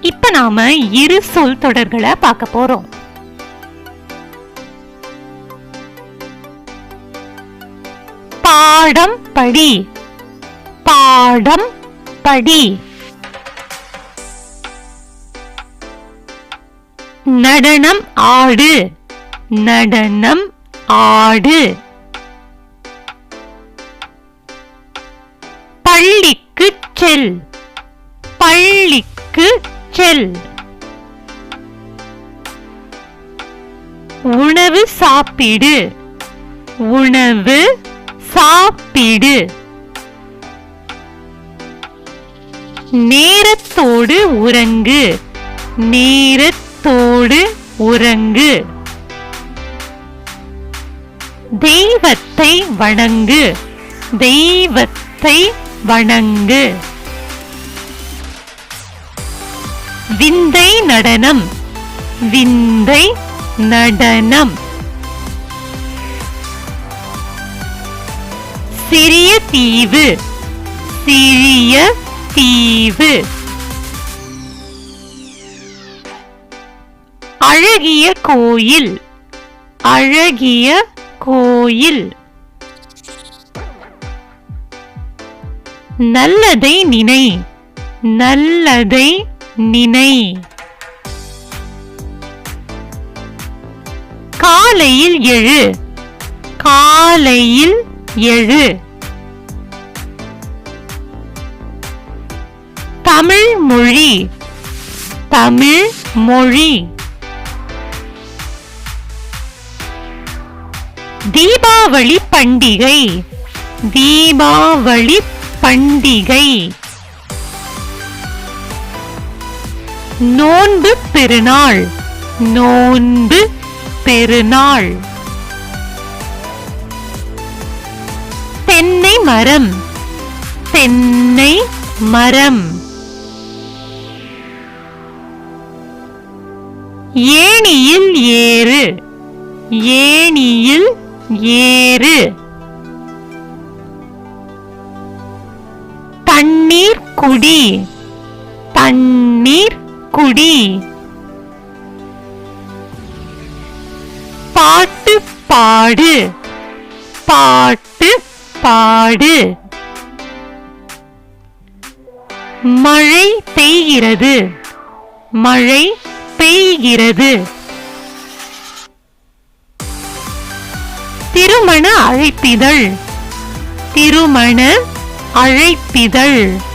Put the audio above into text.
இப்ப நாம இரு சொல் தொடர்களை பார்க்க போறோம். பாடம் படி. பாடம் படி. நடனம் ஆடு. நடனம் ஆடு. பள்ளிக்கு செல். பள்ளிக்கு செல். உணவு சாப்பிடு. உணவு சாப்பிடு. நேரத்தோடு உறங்கு. நேரத்தோடு உறங்கு. தெய்வத்தை வணங்கு. தெய்வத்தை வணங்கு. விந்தை நடனம். விந்தை நடனம். சிறிய தீவு. சிறிய தீவு. அழகிய கோயில். அழகிய கோயில். நல்லதை நினை. நல்லதை நினை. காலையில் எழு. காலையில் எழு. தமிழ் மொழி. தமிழ் மொழி. தீபாவளி பண்டிகை. தீபாவளி பண்டிகை. நோன்பு பெருநாள். நோன்பு பெருநாள். தென்னை மரம். தென்னை மரம். ஏணியில் ஏறு. ஏணியில் ஏறு. தண்ணீர் குடி. தண்ணீர் குடி. பாட்டு பாடு. பாட்டு பாடு. மழை பெய்கிறது. மழை பெய்கிறது. திருமண அழைப்பிதழ். திருமண அழைப்பிதழ்.